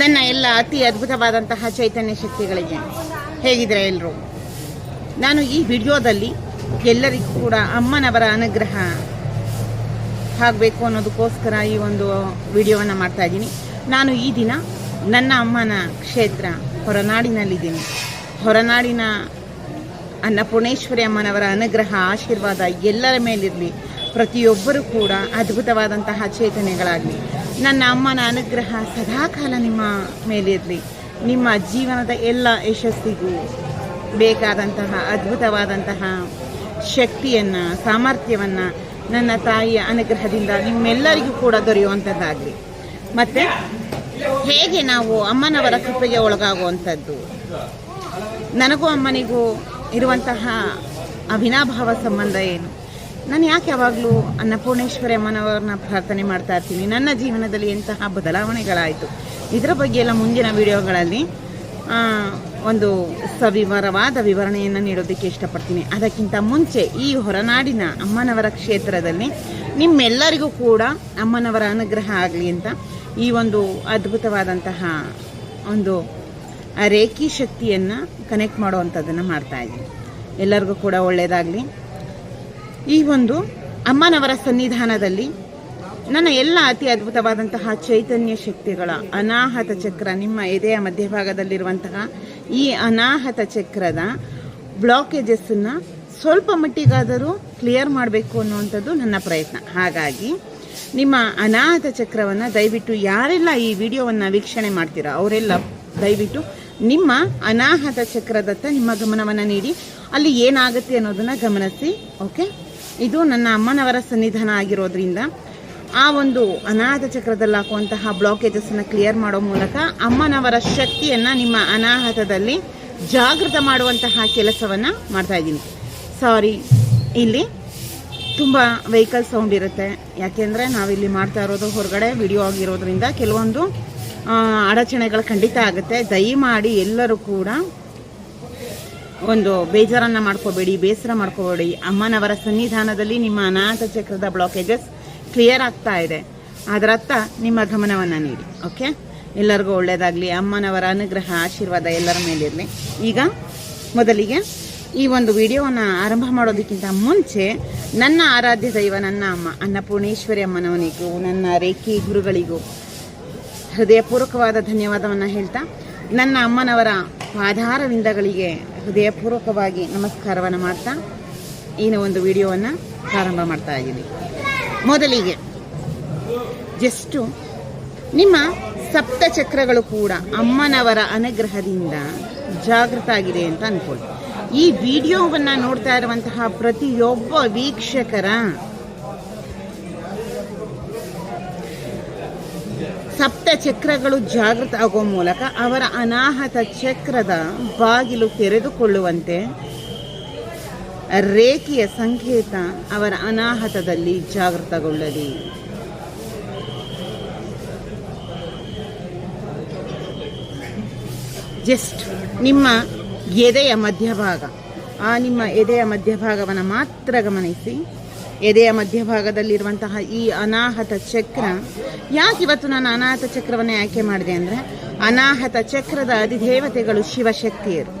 ನನ್ನ ಎಲ್ಲ ಅತಿ ಅದ್ಭುತವಾದಂತಹ ಚೈತನ್ಯ ಶಕ್ತಿಗಳಿಗೆ ಹೇಗಿದ್ರೆ ಎಲ್ಲರೂ ನಾನು ಈ ವಿಡಿಯೋದಲ್ಲಿ ಎಲ್ಲರಿಗೂ ಕೂಡ ಅಮ್ಮನವರ ಅನುಗ್ರಹ ಆಗಬೇಕು ಅನ್ನೋದಕ್ಕೋಸ್ಕರ ಈ ಒಂದು ವಿಡಿಯೋವನ್ನು ಮಾಡ್ತಾ ಇದ್ದೀನಿ. ನಾನು ಈ ದಿನ ನನ್ನ ಅಮ್ಮನ ಕ್ಷೇತ್ರ ಹೊರನಾಡಿನಲ್ಲಿದ್ದೀನಿ. ಹೊರನಾಡಿನ ಅನ್ನಪೂರ್ಣೇಶ್ವರಿ ಅಮ್ಮನವರ ಅನುಗ್ರಹ, ಆಶೀರ್ವಾದ ಎಲ್ಲರ ಮೇಲಿರಲಿ. ಪ್ರತಿಯೊಬ್ಬರೂ ಕೂಡ ಅದ್ಭುತವಾದಂತಹ ಚೇತನೆಗಳಾಗಲಿ ನನ್ನ ಅಮ್ಮನ ಅನುಗ್ರಹ ಸದಾಕಾಲ ನಿಮ್ಮ ಮೇಲಿರಲಿ ನಿಮ್ಮ ಜೀವನದ ಎಲ್ಲ ಯಶಸ್ಸಿಗೂ ಬೇಕಾದಂತಹ ಅದ್ಭುತವಾದಂತಹ ಶಕ್ತಿಯನ್ನು, ಸಾಮರ್ಥ್ಯವನ್ನು ನನ್ನ ತಾಯಿಯ ಅನುಗ್ರಹದಿಂದ ನಿಮ್ಮೆಲ್ಲರಿಗೂ ಕೂಡ ದೊರೆಯುವಂಥದ್ದಾಗಲಿ ಮತ್ತು ಹೇಗೆ ನಾವು ಅಮ್ಮನವರ ಕೃಪೆಗೆ ಒಳಗಾಗುವಂಥದ್ದು ನನಗೂ ಅಮ್ಮನಿಗೂ ಇರುವಂತಹ ಅವಿನಾಭಾವ ಸಂಬಂಧ ಏನು? ನಾನು ಯಾಕೆ ಯಾವಾಗಲೂ ಅನ್ನಪೂರ್ಣೇಶ್ವರಿ ಅಮ್ಮನವರನ್ನ ಪ್ರಾರ್ಥನೆ ಮಾಡ್ತಾ ಇರ್ತೀನಿ? ನನ್ನ ಜೀವನದಲ್ಲಿ ಎಂತಹ ಬದಲಾವಣೆಗಳಾಯಿತು? ಇದರ ಬಗ್ಗೆ ಎಲ್ಲ ಮುಂದಿನ ವಿಡಿಯೋಗಳಲ್ಲಿ ಒಂದು ಸವಿವರವಾದ ವಿವರಣೆಯನ್ನು ನೀಡೋದಕ್ಕೆ ಇಷ್ಟಪಡ್ತೀನಿ. ಅದಕ್ಕಿಂತ ಮುಂಚೆ ಈ ಹೊರನಾಡಿನ ಅಮ್ಮನವರ ಕ್ಷೇತ್ರದಲ್ಲಿ ನಿಮ್ಮೆಲ್ಲರಿಗೂ ಕೂಡ ಅಮ್ಮನವರ ಅನುಗ್ರಹ ಆಗಲಿ ಅಂತ ಈ ಒಂದು ಅದ್ಭುತವಾದಂತಹ ಒಂದು ರೇಖಿ ಶಕ್ತಿಯನ್ನು ಕನೆಕ್ಟ್ ಮಾಡುವಂಥದ್ದನ್ನು ಮಾಡ್ತಾ ಇದ್ದೀನಿ. ಎಲ್ಲರಿಗೂ ಕೂಡ ಒಳ್ಳೆಯದಾಗಲಿ ಈ ಒಂದು ಅಮ್ಮನವರ ಸನ್ನಿಧಾನದಲ್ಲಿ ನನ್ನ ಎಲ್ಲ ಅತಿ ಅದ್ಭುತವಾದಂತಹ ಚೈತನ್ಯ ಶಕ್ತಿಗಳ ಅನಾಹತ ಚಕ್ರ ನಿಮ್ಮ ಎದೆಯ ಮಧ್ಯಭಾಗದಲ್ಲಿರುವಂತಹ ಈ ಅನಾಹತ ಚಕ್ರದ ಬ್ಲಾಕೇಜಸ್ಸನ್ನು ಸ್ವಲ್ಪ ಮಟ್ಟಿಗಾದರೂ ಕ್ಲಿಯರ್ ಮಾಡಬೇಕು ಅನ್ನುವಂಥದ್ದು ನನ್ನ ಪ್ರಯತ್ನ. ಹಾಗಾಗಿ ನಿಮ್ಮ ಅನಾಹತ ಚಕ್ರವನ್ನು ದಯವಿಟ್ಟು ಯಾರೆಲ್ಲ ಈ ವಿಡಿಯೋವನ್ನು ವೀಕ್ಷಣೆ ಮಾಡ್ತೀರಾ, ಅವರೆಲ್ಲ ದಯವಿಟ್ಟು ನಿಮ್ಮ ಅನಾಹತ ಚಕ್ರದತ್ತ ನಿಮ್ಮ ಗಮನವನ್ನು ನೀಡಿ, ಅಲ್ಲಿ ಏನಾಗುತ್ತೆ ಅನ್ನೋದನ್ನು ಗಮನಿಸಿ ಓಕೆ ಇದು ನನ್ನ ಅಮ್ಮನವರ ಸನ್ನಿಧಾನ ಆಗಿರೋದ್ರಿಂದ ಆ ಒಂದು ಅನಾಹತ ಚಕ್ರದಲ್ಲಿ ಹಾಕುವಂತಹ ಬ್ಲಾಕೇಜಸ್ಸನ್ನು ಕ್ಲಿಯರ್ ಮಾಡೋ ಮೂಲಕ ಅಮ್ಮನವರ ಶಕ್ತಿಯನ್ನು ನಿಮ್ಮ ಅನಾಹತದಲ್ಲಿ ಜಾಗೃತ ಮಾಡುವಂತಹ ಕೆಲಸವನ್ನು ಮಾಡ್ತಾ ಇದ್ದೀನಿ. ಸಾರಿ ಇಲ್ಲಿ ತುಂಬ ವೆಹಿಕಲ್ ಸೌಂಡ್ ಇರುತ್ತೆ. ಯಾಕೆಂದರೆ ನಾವಿಲ್ಲಿ ಮಾಡ್ತಾ ಇರೋದು ಹೊರಗಡೆ ವಿಡಿಯೋ ಆಗಿರೋದ್ರಿಂದ ಕೆಲವೊಂದು ಅಡಚಣೆಗಳು ಖಂಡಿತ ಆಗುತ್ತೆ. ದಯಮಾಡಿ ಎಲ್ಲರೂ ಕೂಡ ಒಂದು ಬೇಜಾರನ್ನ ಮಾಡ್ಕೋಬೇಡಿ, ಬೇಸರ ಮಾಡ್ಕೋಬೇಡಿ. ಅಮ್ಮನವರ ಸನ್ನಿಧಾನದಲ್ಲಿ ನಿಮ್ಮ ಅನಾಥ ಚಕ್ರದ ಬ್ಲಾಕೇಜಸ್ ಕ್ಲಿಯರ್ ಆಗ್ತಾ ಇದೆ. ಅದರತ್ತ ನಿಮ್ಮ ಗಮನವನ್ನು ನೀಡಿ ಓಕೆ ಎಲ್ಲರಿಗೂ ಒಳ್ಳೆಯದಾಗಲಿ ಅಮ್ಮನವರ ಅನುಗ್ರಹ, ಆಶೀರ್ವಾದ ಎಲ್ಲರ ಮೇಲಿರಲಿ. ಈಗ ಮೊದಲಿಗೆ ಈ ಒಂದು ವಿಡಿಯೋವನ್ನು ಆರಂಭ ಮಾಡೋದಕ್ಕಿಂತ ಮುಂಚೆ ನನ್ನ ಆರಾಧ್ಯ ದೈವ, ನನ್ನ ಅಮ್ಮ, ಅನ್ನಪೂರ್ಣೇಶ್ವರಿ ಅಮ್ಮನವನಿಗೂ, ನನ್ನ ರೇಖಿ ಗುರುಗಳಿಗೂ ಹೃದಯಪೂರ್ವಕವಾದ ಧನ್ಯವಾದವನ್ನು ಹೇಳ್ತಾ, ನನ್ನ ಅಮ್ಮನವರ ಪಾದಾರವಿಂದಗಳಿಗೆ ಹೃದಯಪೂರ್ವಕವಾಗಿ ನಮಸ್ಕಾರವನ್ನು ಮಾಡ್ತಾ ಈ ಒಂದು ವಿಡಿಯೋವನ್ನು ಪ್ರಾರಂಭ ಮಾಡ್ತಾ ಇದ್ದೀನಿ. ಮೊದಲಿಗೆ ಜಸ್ಟು ನಿಮ್ಮ ಸಪ್ತಚಕ್ರಗಳು ಕೂಡ ಅಮ್ಮನವರ ಅನುಗ್ರಹದಿಂದ ಜಾಗೃತ ಆಗಿದೆ ಅಂತ ಅನ್ಕೊಳ್ಳಿ ಈ ವಿಡಿಯೋವನ್ನು ನೋಡ್ತಾ ಇರುವಂತಹ ಪ್ರತಿಯೊಬ್ಬ ವೀಕ್ಷಕರ ಸಪ್ತ ಚಕ್ರಗಳು ಜಾಗೃತ ಆಗೋ ಮೂಲಕ ಅವರ ಅನಾಹತ ಚಕ್ರದ ಬಾಗಿಲು ತೆರೆದುಕೊಳ್ಳುವಂತೆ ರೇಖೆಯ ಸಂಕೇತ ಅವರ ಅನಾಹತದಲ್ಲಿ ಜಾಗೃತಗೊಳ್ಳಲಿ. ಜಸ್ಟ್ ನಿಮ್ಮ ಎದೆಯ ಮಧ್ಯಭಾಗ, ಆ ನಿಮ್ಮ ಎದೆಯ ಮಧ್ಯಭಾಗವನ್ನು ಮಾತ್ರ ಗಮನಿಸಿ. ಎದೆಯ ಮಧ್ಯಭಾಗದಲ್ಲಿರುವಂತಹ ಈ ಅನಾಹತ ಚಕ್ರ, ಯಾಕೆ ಇವತ್ತು ನಾನು ಅನಾಹತ ಚಕ್ರವನ್ನು ಆಯ್ಕೆ ಮಾಡಿದೆ ಅಂದರೆ, ಅನಾಹತ ಚಕ್ರದ ಅಧಿದೇವತೆಗಳು ಶಿವಶಕ್ತಿಯರು.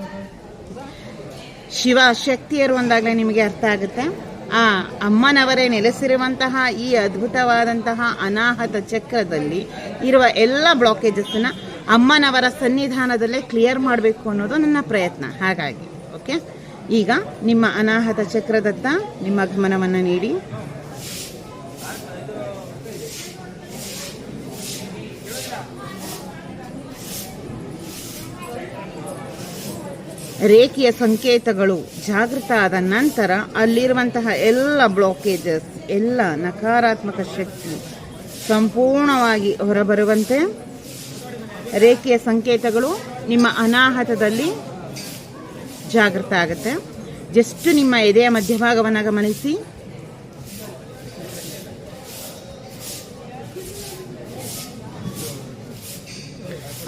ಶಿವ ಶಕ್ತಿಯರು ಅಂದಾಗಲೇ ನಿಮಗೆ ಅರ್ಥ ಆಗುತ್ತೆ. ಆ ಅಮ್ಮನವರೇ ನೆಲೆಸಿರುವಂತಹ ಈ ಅದ್ಭುತವಾದಂತಹ ಅನಾಹತ ಚಕ್ರದಲ್ಲಿ ಇರುವ ಎಲ್ಲ ಬ್ಲಾಕೇಜಸ್ಸನ್ನು ಅಮ್ಮನವರ ಸನ್ನಿಧಾನದಲ್ಲೇ ಕ್ಲಿಯರ್ ಮಾಡಬೇಕು ಅನ್ನೋದು ನನ್ನ ಪ್ರಯತ್ನ. ಹಾಗಾಗಿ ಓಕೆ ಈಗ ನಿಮ್ಮ ಅನಾಹತ ಚಕ್ರದತ್ತ ನಿಮ್ಮ ಗಮನವನ್ನು ನೀಡಿ. ರೇಖೆಯ ಸಂಕೇತಗಳು ಜಾಗೃತ ಆದ ನಂತರ ಅಲ್ಲಿರುವಂತಹ ಎಲ್ಲ ಬ್ಲಾಕೇಜಸ್ ಎಲ್ಲ ನಕಾರಾತ್ಮಕ ಶಕ್ತಿ ಸಂಪೂರ್ಣವಾಗಿ ಹೊರಬರುವಂತೆ. ರೇಖೆಯ ಸಂಕೇತಗಳು ನಿಮ್ಮ ಅನಾಹತದಲ್ಲಿ ಜಾಗೃತ ಆಗುತ್ತೆ. ಜಸ್ಟ್ ನಿಮ್ಮ ಎದೆಯ ಮಧ್ಯಭಾಗವನ್ನು ಗಮನಿಸಿ.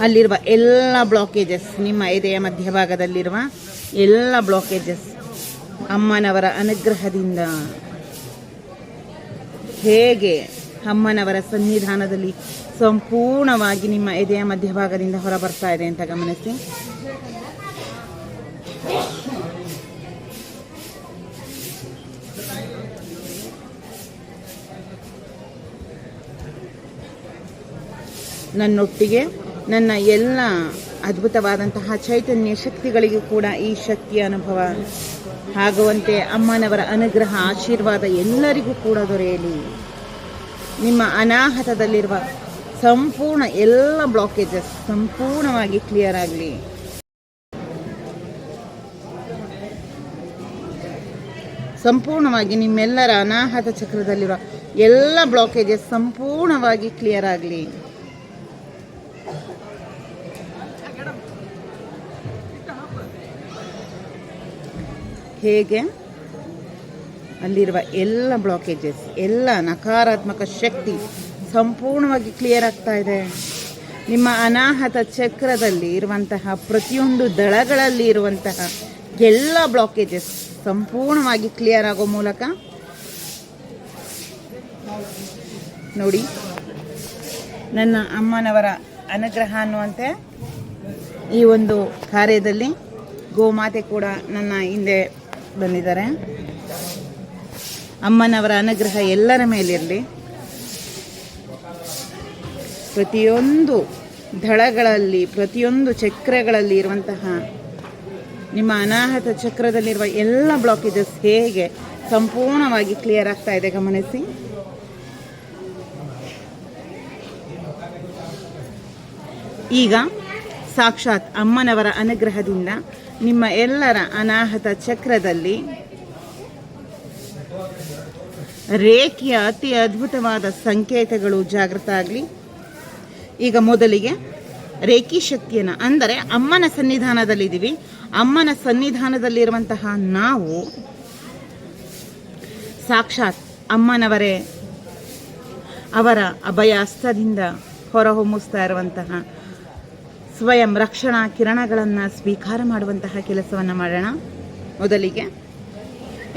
ಅಲ್ಲಿರುವ ಎಲ್ಲ ಬ್ಲಾಕೇಜಸ್ ನಿಮ್ಮ ಎದೆಯ ಮಧ್ಯಭಾಗದಲ್ಲಿರುವ ಎಲ್ಲ ಬ್ಲಾಕೇಜಸ್ ಅಮ್ಮನವರ ಅನುಗ್ರಹದಿಂದ. ಹೇಗೆ ಅಮ್ಮನವರ ಸನ್ನಿಧಾನದಲ್ಲಿ ಸಂಪೂರ್ಣವಾಗಿ ನಿಮ್ಮ ಎದೆಯ ಮಧ್ಯಭಾಗದಿಂದ ಹೊರಬರ್ತಾ ಇದೆ ಅಂತ ಗಮನಿಸಿ. ನನ್ನೊಟ್ಟಿಗೆ, ನನ್ನ ಎಲ್ಲ ಅದ್ಭುತವಾದಂತಹ ಚೈತನ್ಯ ಶಕ್ತಿಗಳಿಗೂ ಕೂಡ ಈ ಶಕ್ತಿಯ ಅನುಭವ ಆಗುವಂತೆ ಅಮ್ಮನವರ ಅನುಗ್ರಹ, ಆಶೀರ್ವಾದ ಎಲ್ಲರಿಗೂ ಕೂಡ ದೊರೆಯಲಿ. ನಿಮ್ಮ ಅನಾಹತದಲ್ಲಿರುವ ಸಂಪೂರ್ಣ ಎಲ್ಲ ಬ್ಲಾಕೇಜಸ್ ಸಂಪೂರ್ಣವಾಗಿ ಕ್ಲಿಯರ್ ಆಗಲಿ. ಸಂಪೂರ್ಣವಾಗಿ ನಿಮ್ಮೆಲ್ಲರ ಅನಾಹತ ಚಕ್ರದಲ್ಲಿರುವ ಎಲ್ಲ ಬ್ಲಾಕೇಜಸ್ ಸಂಪೂರ್ಣವಾಗಿ ಕ್ಲಿಯರ್ ಆಗಲಿ. ಹೇಗೆ? ಅಲ್ಲಿರುವ ಎಲ್ಲ ಬ್ಲಾಕೇಜಸ್ ಎಲ್ಲ ನಕಾರಾತ್ಮಕ ಶಕ್ತಿ ಸಂಪೂರ್ಣವಾಗಿ ಕ್ಲಿಯರ್ ಆಗ್ತಾ ಇದೆ. ನಿಮ್ಮ ಅನಾಹತ ಚಕ್ರದಲ್ಲಿ ಇರುವಂತಹ ಪ್ರತಿಯೊಂದು ದಳಗಳಲ್ಲಿ ಇರುವಂತಹ ಎಲ್ಲ ಬ್ಲಾಕೇಜಸ್ ಸಂಪೂರ್ಣವಾಗಿ ಕ್ಲಿಯರ್ ಆಗೋ ಮೂಲಕ ನೋಡಿ, ನನ್ನ ಅಮ್ಮನವರ ಅನುಗ್ರಹ ಅನ್ನುವಂತೆ ಈ ಒಂದು ಕಾರ್ಯದಲ್ಲಿ ಗೋಮಾತೆ ಕೂಡ ನನ್ನ ಹಿಂದೆ ಬಂದಿದ್ದಾರೆ. ಅಮ್ಮನವರ ಅನುಗ್ರಹ ಎಲ್ಲರ ಮೇಲಿರಲಿ. ಪ್ರತಿಯೊಂದು ದಳಗಳಲ್ಲಿ, ಪ್ರತಿಯೊಂದು ಚಕ್ರಗಳಲ್ಲಿ ಇರುವಂತಹ ನಿಮ್ಮ ಅನಾಹತ ಚಕ್ರದಲ್ಲಿರುವ ಎಲ್ಲ ಬ್ಲಾಕೇಜಸ್ ಹೇಗೆ ಸಂಪೂರ್ಣವಾಗಿ ಕ್ಲಿಯರ್ ಆಗ್ತಾ ಇದೆ ಗಮನಿಸಿ. ಈಗ ಸಾಕ್ಷಾತ್ ಅಮ್ಮನವರ ಅನುಗ್ರಹದಿಂದ ನಿಮ್ಮ ಎಲ್ಲರ ಅನಾಹತ ಚಕ್ರದಲ್ಲಿ ರೇಖೆಯ ಅತಿ ಅದ್ಭುತವಾದ ಸಂಕೇತಗಳು ಜಾಗೃತ ಆಗಲಿ. ಈಗ ಮೊದಲಿಗೆ ರೇಖಿ ಶಕ್ತಿಯನ್ನು, ಅಂದರೆ ಅಮ್ಮನ ಸನ್ನಿಧಾನದಲ್ಲಿದ್ದೀವಿ. ಅಮ್ಮನ ಸನ್ನಿಧಾನದಲ್ಲಿರುವಂತಹ ನಾವು ಸಾಕ್ಷಾತ್ ಅಮ್ಮನವರೇ, ಅವರ ಅಭಯ ಹಸ್ತದಿಂದ ಹೊರಹೊಮ್ಮಿಸ್ತಾ ಇರುವಂತಹ ಸ್ವಯಂ ರಕ್ಷಣಾ ಕಿರಣಗಳನ್ನು ಸ್ವೀಕಾರ ಮಾಡುವಂತಹ ಕೆಲಸವನ್ನು ಮಾಡೋಣ. ಮೊದಲಿಗೆ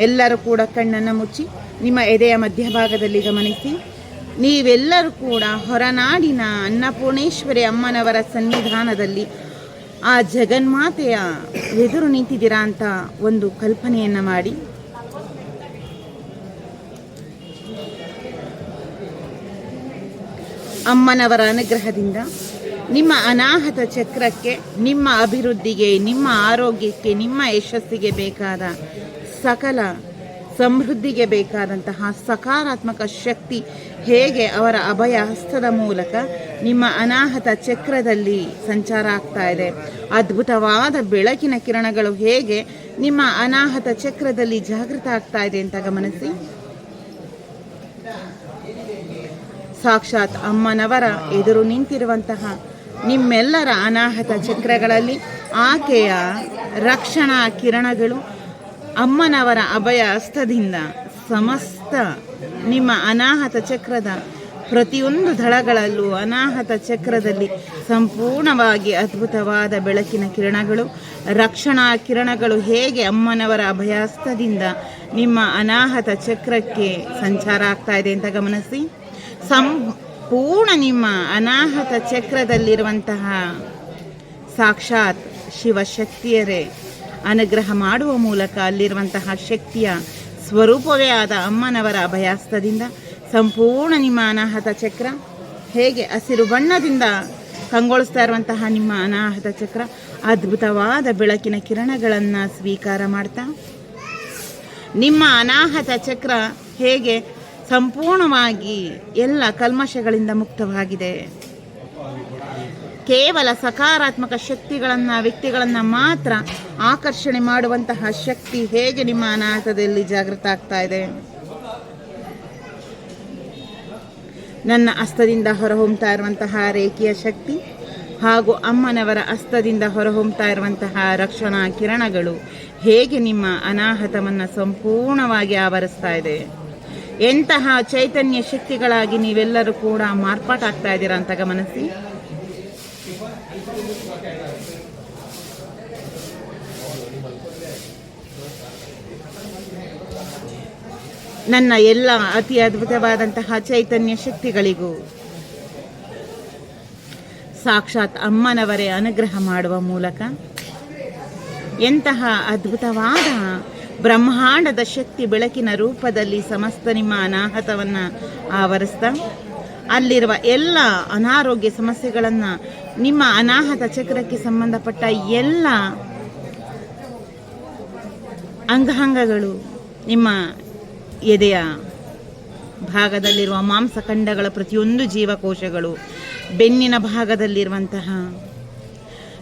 ಎಲ್ಲರೂ ಕೂಡ ಕಣ್ಣನ್ನು ಮುಚ್ಚಿ ನಿಮ್ಮ ಎದೆಯ ಮಧ್ಯಭಾಗದಲ್ಲಿ ಗಮನಿಸಿ. ನೀವೆಲ್ಲರೂ ಕೂಡ ಹೊರನಾಡಿನ ಅನ್ನಪೂರ್ಣೇಶ್ವರಿ ಅಮ್ಮನವರ ಸನ್ನಿಧಾನದಲ್ಲಿ ಆ ಜಗನ್ಮಾತೆಯ ಎದುರು ನಿಂತಿದ್ದೀರಾ ಅಂತ ಒಂದು ಕಲ್ಪನೆಯನ್ನು ಮಾಡಿ. ಅಮ್ಮನವರ ಅನುಗ್ರಹದಿಂದ ನಿಮ್ಮ ಅನಾಹತ ಚಕ್ರಕ್ಕೆ, ನಿಮ್ಮ ಅಭಿವೃದ್ಧಿಗೆ, ನಿಮ್ಮ ಆರೋಗ್ಯಕ್ಕೆ, ನಿಮ್ಮ ಯಶಸ್ಸಿಗೆ ಬೇಕಾದ ಸಕಲ ಸಮೃದ್ಧಿಗೆ ಬೇಕಾದಂತಹ ಸಕಾರಾತ್ಮಕ ಶಕ್ತಿ ಹೇಗೆ ಅವರ ಅಭಯ ಹಸ್ತದ ಮೂಲಕ ನಿಮ್ಮ ಅನಾಹತ ಚಕ್ರದಲ್ಲಿ ಸಂಚಾರ ಆಗ್ತಾ ಇದೆ? ಅದ್ಭುತವಾದ ಬೆಳಕಿನ ಕಿರಣಗಳು ಹೇಗೆ ನಿಮ್ಮ ಅನಾಹತ ಚಕ್ರದಲ್ಲಿ ಜಾಗೃತ ಆಗ್ತಾ ಇದೆ ಅಂತ ಗಮನಿಸಿ. ಸಾಕ್ಷಾತ್ ಅಮ್ಮನವರ ಎದುರು ನಿಂತಿರುವಂತಹ ನಿಮ್ಮೆಲ್ಲರ ಅನಾಹತ ಚಕ್ರಗಳಲ್ಲಿ ಆಕೆಯ ರಕ್ಷಣಾ ಕಿರಣಗಳು ಅಮ್ಮನವರ ಅಭಯ ಹಸ್ತದಿಂದ ಸಮಸ್ತ ನಿಮ್ಮ ಅನಾಹತ ಚಕ್ರದ ಪ್ರತಿಯೊಂದು ದಳಗಳಲ್ಲೂ ಅನಾಹತ ಚಕ್ರದಲ್ಲಿ ಸಂಪೂರ್ಣವಾಗಿ ಅದ್ಭುತವಾದ ಬೆಳಕಿನ ಕಿರಣಗಳು, ರಕ್ಷಣಾ ಕಿರಣಗಳು ಹೇಗೆ ಅಮ್ಮನವರ ಅಭಯಾಸ್ತದಿಂದ ನಿಮ್ಮ ಅನಾಹತ ಚಕ್ರಕ್ಕೆ ಸಂಚಾರ ಆಗ್ತಾ ಇದೆ ಅಂತ ಗಮನಿಸಿ. ಸಂಪೂರ್ಣ ನಿಮ್ಮ ಅನಾಹತ ಚಕ್ರದಲ್ಲಿರುವಂತಹ ಸಾಕ್ಷಾತ್ ಶಿವಶಕ್ತಿಯರೇ. ಅನುಗ್ರಹ ಮಾಡುವ ಮೂಲಕ ಅಲ್ಲಿರುವಂತಹ ಶಕ್ತಿಯ ಸ್ವರೂಪವೇ ಆದ ಅಮ್ಮನವರ ಅಭಯಾಸ್ತದಿಂದ ಸಂಪೂರ್ಣ ನಿಮ್ಮ ಅನಾಹತ ಚಕ್ರ, ಹೇಗೆ ಹಸಿರು ಬಣ್ಣದಿಂದ ಕಂಗೊಳಿಸ್ತಾ ಇರುವಂತಹ ನಿಮ್ಮ ಅನಾಹತ ಚಕ್ರ, ಅದ್ಭುತವಾದ ಬೆಳಕಿನ ಕಿರಣಗಳನ್ನು ಸ್ವೀಕಾರ ಮಾಡ್ತಾ, ನಿಮ್ಮ ಅನಾಹತ ಚಕ್ರ ಹೇಗೆ ಸಂಪೂರ್ಣವಾಗಿ ಎಲ್ಲ ಕಲ್ಮಶಗಳಿಂದ ಮುಕ್ತವಾಗಿದೆ. ಕೇವಲ ಸಕಾರಾತ್ಮಕ ಶಕ್ತಿಗಳನ್ನು, ವ್ಯಕ್ತಿಗಳನ್ನು ಮಾತ್ರ ಆಕರ್ಷಣೆ ಮಾಡುವಂತಹ ಶಕ್ತಿ ಹೇಗೆ ನಿಮ್ಮ ಅನಾಹತದಲ್ಲಿ ಜಾಗೃತ ಆಗ್ತಾ ಇದೆ? ನನ್ನ ಹಸ್ತದಿಂದ ಹೊರಹೊಮ್ತಾ ಇರುವಂತಹ ರೇಖೆಯ ಶಕ್ತಿ ಹಾಗೂ ಅಮ್ಮನವರ ಹಸ್ತದಿಂದ ಹೊರಹೊಮ್ತಾ ಇರುವಂತಹ ರಕ್ಷಣಾ ಕಿರಣಗಳು ಹೇಗೆ ನಿಮ್ಮ ಅನಾಹತವನ್ನು ಸಂಪೂರ್ಣವಾಗಿ ಆವರಿಸ್ತಾ ಇದೆ? ಎಂತಹ ಚೈತನ್ಯ ಶಕ್ತಿಗಳಾಗಿ ನೀವೆಲ್ಲರೂ ಕೂಡ ಮಾರ್ಪಾಟಾಗ್ತಾ ಇದ್ದೀರಾ ಅಂತ ಗಮನಿಸಿ. ನನ್ನ ಎಲ್ಲ ಅತಿ ಅದ್ಭುತವಾದಂತಹ ಚೈತನ್ಯ ಶಕ್ತಿಗಳಿಗೂ ಸಾಕ್ಷಾತ್ ಅಮ್ಮನವರೇ ಅನುಗ್ರಹ ಮಾಡುವ ಮೂಲಕ ಎಂತಹ ಅದ್ಭುತವಾದ ಬ್ರಹ್ಮಾಂಡದ ಶಕ್ತಿ ಬೆಳಕಿನ ರೂಪದಲ್ಲಿ ಸಮಸ್ತ ನಿಮ್ಮ ಅನಾಹತವನ್ನು ಆವರಿಸ್ತಾ. ಅಲ್ಲಿರುವ ಎಲ್ಲ ಅನಾರೋಗ್ಯ ಸಮಸ್ಯೆಗಳನ್ನು, ನಿಮ್ಮ ಅನಾಹತ ಚಕ್ರಕ್ಕೆ ಸಂಬಂಧಪಟ್ಟ ಎಲ್ಲ ಅಂಗಾಂಗಗಳು ನಿಮ್ಮ ಎದೆಯ ಭಾಗದಲ್ಲಿರುವ ಮಾಂಸಖಂಡಗಳ ಪ್ರತಿಯೊಂದು ಜೀವಕೋಶಗಳು ಬೆನ್ನಿನ ಭಾಗದಲ್ಲಿರುವಂತಹ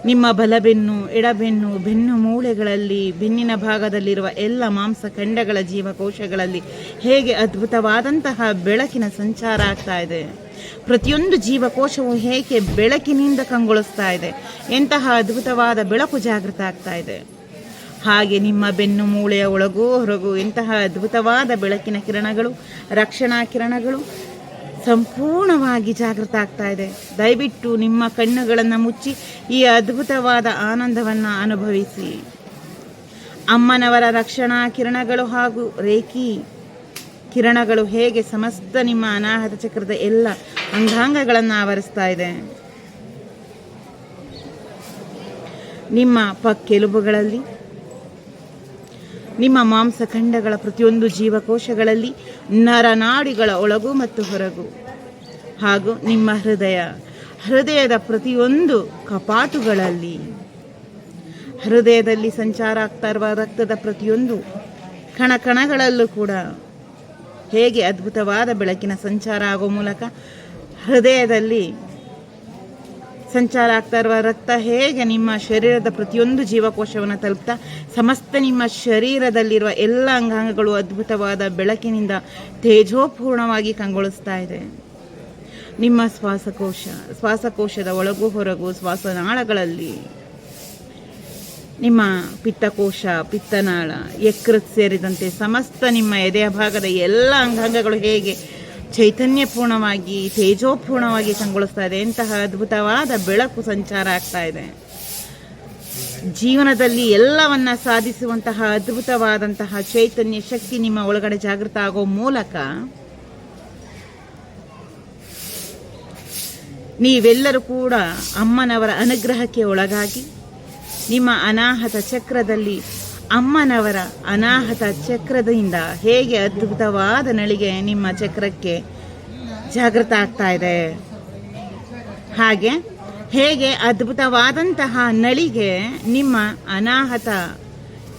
ನಿಮ್ಮ ಬಲಬೆನ್ನು, ಎಡಬೆನ್ನು, ಬೆನ್ನು ಮೂಳೆಗಳಲ್ಲಿ, ಬೆನ್ನಿನ ಭಾಗದಲ್ಲಿರುವ ಎಲ್ಲ ಮಾಂಸಖಂಡಗಳ ಜೀವಕೋಶಗಳಲ್ಲಿ ಹೇಗೆ ಅದ್ಭುತವಾದಂತಹ ಬೆಳಕಿನ ಸಂಚಾರ ಆಗ್ತಾ ಇದೆ? ಪ್ರತಿಯೊಂದು ಜೀವಕೋಶವು ಹೇಗೆ ಬೆಳಕಿನಿಂದ ಕಂಗೊಳಿಸ್ತಾ ಇದೆ? ಎಂತಹ ಅದ್ಭುತವಾದ ಬೆಳಕು ಜಾಗೃತ ಆಗ್ತಾ ಇದೆ? ಹಾಗೆ ನಿಮ್ಮ ಬೆನ್ನು ಮೂಳೆಯ ಒಳಗೂ ಹೊರಗೂ ಇಂತಹ ಅದ್ಭುತವಾದ ಬೆಳಕಿನ ಕಿರಣಗಳು, ರಕ್ಷಣಾ ಕಿರಣಗಳು ಸಂಪೂರ್ಣವಾಗಿ ಜಾಗೃತ ಆಗ್ತಾ ಇದೆ. ದಯವಿಟ್ಟು ನಿಮ್ಮ ಕಣ್ಣುಗಳನ್ನು ಮುಚ್ಚಿ ಈ ಅದ್ಭುತವಾದ ಆನಂದವನ್ನು ಅನುಭವಿಸಿ. ಅಮ್ಮನವರ ರಕ್ಷಣಾ ಕಿರಣಗಳು ಹಾಗೂ ರೇಖಿ ಕಿರಣಗಳು ಹೇಗೆ ಸಮಸ್ತ ನಿಮ್ಮ ಅನಾಹತ ಚಕ್ರದ ಎಲ್ಲ ಅಂಗಾಂಗಗಳನ್ನು ಆವರಿಸ್ತಾ ಇದೆ. ನಿಮ್ಮ ಪಕ್ಕೆಲುಬುಗಳಲ್ಲಿ ನಿಮ್ಮ ಮಾಂಸಖಂಡಗಳ ಪ್ರತಿಯೊಂದು ಜೀವಕೋಶಗಳಲ್ಲಿ ನರನಾಡಿಗಳ ಒಳಗು ಮತ್ತು ಹೊರಗು. ಹಾಗೂ ನಿಮ್ಮ ಹೃದಯ, ಹೃದಯದ ಪ್ರತಿಯೊಂದು ಕಪಾಟುಗಳಲ್ಲಿ. ಹೃದಯದಲ್ಲಿ ಸಂಚಾರ ಆಗ್ತಾ ಇರುವ ರಕ್ತದ ಪ್ರತಿಯೊಂದು ಕಣ ಕಣಗಳಲ್ಲೂ ಕೂಡ ಹೇಗೆ ಅದ್ಭುತವಾದ ಬೆಳಕಿನ ಸಂಚಾರ ಆಗೋ ಮೂಲಕ ಹೃದಯದಲ್ಲಿ ಸಂಚಾರ ಆಗ್ತಾ ಇರುವ ರಕ್ತ ಹೇಗೆ ನಿಮ್ಮ ಶರೀರದ ಪ್ರತಿಯೊಂದು ಜೀವಕೋಶವನ್ನು ತಲುಪ್ತಾ, ಸಮಸ್ತ ನಿಮ್ಮ ಶರೀರದಲ್ಲಿರುವ ಎಲ್ಲ ಅಂಗಾಂಗಗಳು ಅದ್ಭುತವಾದ ಬೆಳಕಿನಿಂದ ತೇಜೋಪೂರ್ಣವಾಗಿ ಕಂಗೊಳಿಸ್ತಾ ಇದೆ. ನಿಮ್ಮ ಶ್ವಾಸಕೋಶ, ಶ್ವಾಸಕೋಶದ ಒಳಗು ಹೊರಗು ಶ್ವಾಸನಾಳಗಳಲ್ಲಿ ನಿಮ್ಮ ಪಿತ್ತಕೋಶ, ಪಿತ್ತನಾಳ, ಯಕೃತ್ ಸೇರಿದಂತೆ ಸಮಸ್ತ ನಿಮ್ಮ ಎದೆಯ ಭಾಗದ ಎಲ್ಲ ಅಂಗಾಂಗಗಳು ಹೇಗೆ ಚೈತನ್ಯಪೂರ್ಣವಾಗಿ, ತೇಜೋಪೂರ್ಣವಾಗಿ ಕಂಗೊಳಿಸ್ತಾ ಇದೆ. ಇಂತಹ ಅದ್ಭುತವಾದ ಬೆಳಕು ಸಂಚಾರ ಆಗ್ತಾ ಇದೆ. ಜೀವನದಲ್ಲಿ ಎಲ್ಲವನ್ನ ಸಾಧಿಸುವಂತಹ ಅದ್ಭುತವಾದಂತಹ ಚೈತನ್ಯ ಶಕ್ತಿ ನಿಮ್ಮ ಒಳಗಡೆ ಜಾಗೃತ ಆಗೋ ಮೂಲಕ ನೀವೆಲ್ಲರೂ ಕೂಡ ಅಮ್ಮನವರ ಅನುಗ್ರಹಕ್ಕೆ ಒಳಗಾಗಿ ನಿಮ್ಮ ಅನಾಹತ ಚಕ್ರದಲ್ಲಿ ಅಮ್ಮನವರ ಅನಾಹತ ಚಕ್ರದಿಂದ ಹೇಗೆ ಅದ್ಭುತವಾದ ನಳಿಗೆ ನಿಮ್ಮ ಚಕ್ರಕ್ಕೆ ಜಾಗೃತ ಆಗ್ತಾ ಇದೆ? ಹಾಗೆ ಹೇಗೆ ಅದ್ಭುತವಾದಂತಹ ನಳಿಗೆ ನಿಮ್ಮ ಅನಾಹತ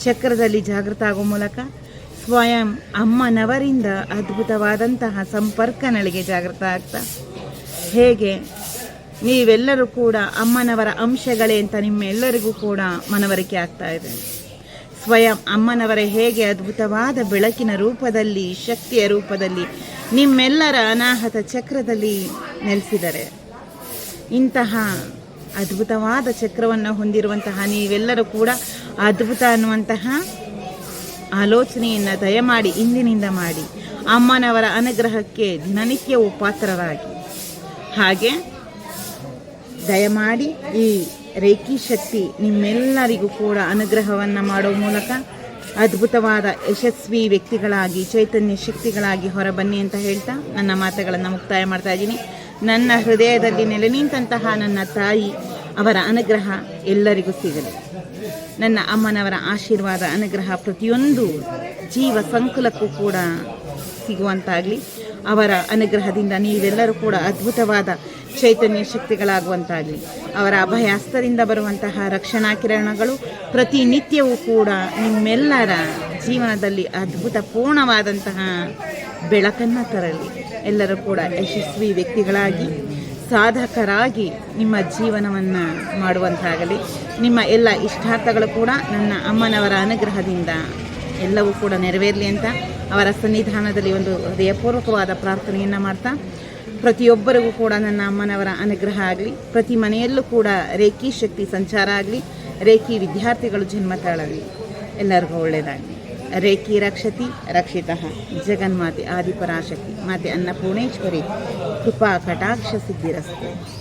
ಚಕ್ರದಲ್ಲಿ ಜಾಗೃತ ಆಗೋ ಮೂಲಕ ಸ್ವಯಂ ಅಮ್ಮನವರಿಂದ ಅದ್ಭುತವಾದಂತಹ ಸಂಪರ್ಕ ನಳಿಗೆ ಜಾಗೃತ ಆಗ್ತಾ? ಹೇಗೆ ನೀವೆಲ್ಲರೂ ಕೂಡ ಅಮ್ಮನವರ ಅಂಶಗಳೇ ಅಂತ ನಿಮ್ಮೆಲ್ಲರಿಗೂ ಕೂಡ ಮನವರಿಕೆ ಆಗ್ತಾ ಇದೆ. ಸ್ವಯಂ ಅಮ್ಮನವರ ಹೇಗೆ ಅದ್ಭುತವಾದ ಬೆಳಕಿನ ರೂಪದಲ್ಲಿ, ಶಕ್ತಿಯ ರೂಪದಲ್ಲಿ ನಿಮ್ಮೆಲ್ಲರ ಅನಾಹತ ಚಕ್ರದಲ್ಲಿ ನೆಲೆಸಿದರೆ. ಇಂತಹ ಅದ್ಭುತವಾದ ಚಕ್ರವನ್ನು ಹೊಂದಿರುವಂತಹ ನೀವೆಲ್ಲರೂ ಕೂಡ ಅದ್ಭುತ ಅನ್ನುವಂತಹ ಆಲೋಚನೆಯನ್ನು ದಯಮಾಡಿ, ಇಂದಿನಿಂದ ಮಾಡಿ. ಅಮ್ಮನವರ ಅನುಗ್ರಹಕ್ಕೆ ದಿನನಿತ್ಯವೂ ಪಾತ್ರರಾಗಿ. ಹಾಗೆ ದಯಮಾಡಿ ಈ ರೇಖಿ ಶಕ್ತಿ ನಿಮ್ಮೆಲ್ಲರಿಗೂ ಕೂಡ ಅನುಗ್ರಹವನ್ನು ಮಾಡುವ ಮೂಲಕ ಅದ್ಭುತವಾದ ಯಶಸ್ವಿ ವ್ಯಕ್ತಿಗಳಾಗಿ, ಚೈತನ್ಯ ಶಕ್ತಿಗಳಾಗಿ ಹೊರಬನ್ನಿ ಅಂತ ಹೇಳ್ತಾ ನನ್ನ ಮಾತುಗಳನ್ನು ಮುಕ್ತಾಯ ಮಾಡ್ತಾ ಇದ್ದೀನಿ. ನನ್ನ ಹೃದಯದಲ್ಲಿ ನೆಲೆ ನಿಂತಹ ನನ್ನ ತಾಯಿ, ಅವರ ಅನುಗ್ರಹ ಎಲ್ಲರಿಗೂ ಸಿಗಲಿ. ನನ್ನ ಅಮ್ಮನವರ ಆಶೀರ್ವಾದ, ಅನುಗ್ರಹ ಪ್ರತಿಯೊಂದು ಜೀವ ಸಂಕುಲಕ್ಕೂ ಕೂಡ ಸಿಗುವಂತಾಗಲಿ. ಅವರ ಅನುಗ್ರಹದಿಂದ ನೀವೆಲ್ಲರೂ ಕೂಡ ಅದ್ಭುತವಾದ ಚೈತನ್ಯ ಶಕ್ತಿಗಳಾಗುವಂತಾಗಲಿ. ಅವರ ಅಭಯಾಸ್ತದಿಂದ ಬರುವಂತಹ ರಕ್ಷಣಾ ಕಿರಣಗಳು ಪ್ರತಿನಿತ್ಯವೂ ಕೂಡ ನಿಮ್ಮೆಲ್ಲರ ಜೀವನದಲ್ಲಿ ಅದ್ಭುತ ಪೂರ್ಣವಾದಂತಹ ಬೆಳಕನ್ನು ತರಲಿ. ಎಲ್ಲರೂ ಕೂಡ ಯಶಸ್ವಿ ವ್ಯಕ್ತಿಗಳಾಗಿ, ಸಾಧಕರಾಗಿ ನಿಮ್ಮ ಜೀವನವನ್ನು ಮಾಡುವಂತಾಗಲಿ. ನಿಮ್ಮ ಎಲ್ಲ ಇಷ್ಟಾರ್ಥಗಳು ಕೂಡ ನನ್ನ ಅಮ್ಮನವರ ಅನುಗ್ರಹದಿಂದ ಎಲ್ಲವೂ ಕೂಡ ನೆರವೇರಲಿ ಅಂತ ಅವರ ಸನ್ನಿಧಾನದಲ್ಲಿ ಒಂದು ಹೃದಯಪೂರ್ವಕವಾದ ಪ್ರಾರ್ಥನೆಯನ್ನು ಮಾಡ್ತಾ ಪ್ರತಿಯೊಬ್ಬರಿಗೂ ಕೂಡ ನನ್ನ ಅಮ್ಮನವರ ಅನುಗ್ರಹ ಆಗಲಿ, ಪ್ರತಿ ಮನೆಯಲ್ಲೂ ಕೂಡ ರೇಖಿ ಶಕ್ತಿ ಸಂಚಾರ ಆಗಲಿ, ರೇಖಿ ವಿದ್ಯಾರ್ಥಿಗಳು ಜನ್ಮ ತಾಳಲಿ. ಎಲ್ಲರಿಗೂ ಒಳ್ಳೆಯದಾಗಲಿ ರೇಖಿ ರಕ್ಷತಿ, ರಕ್ಷಿತಃ. ಜಗನ್ಮಾತೆ ಆದಿಪರಾಶಕ್ತಿ. ಮಾತೆ ಅನ್ನಪೂರ್ಣೇಶ್ವರಿ. ಕೃಪಾ ಕಟಾಕ್ಷ ಸಿದ್ಧಿರಸ್ತು.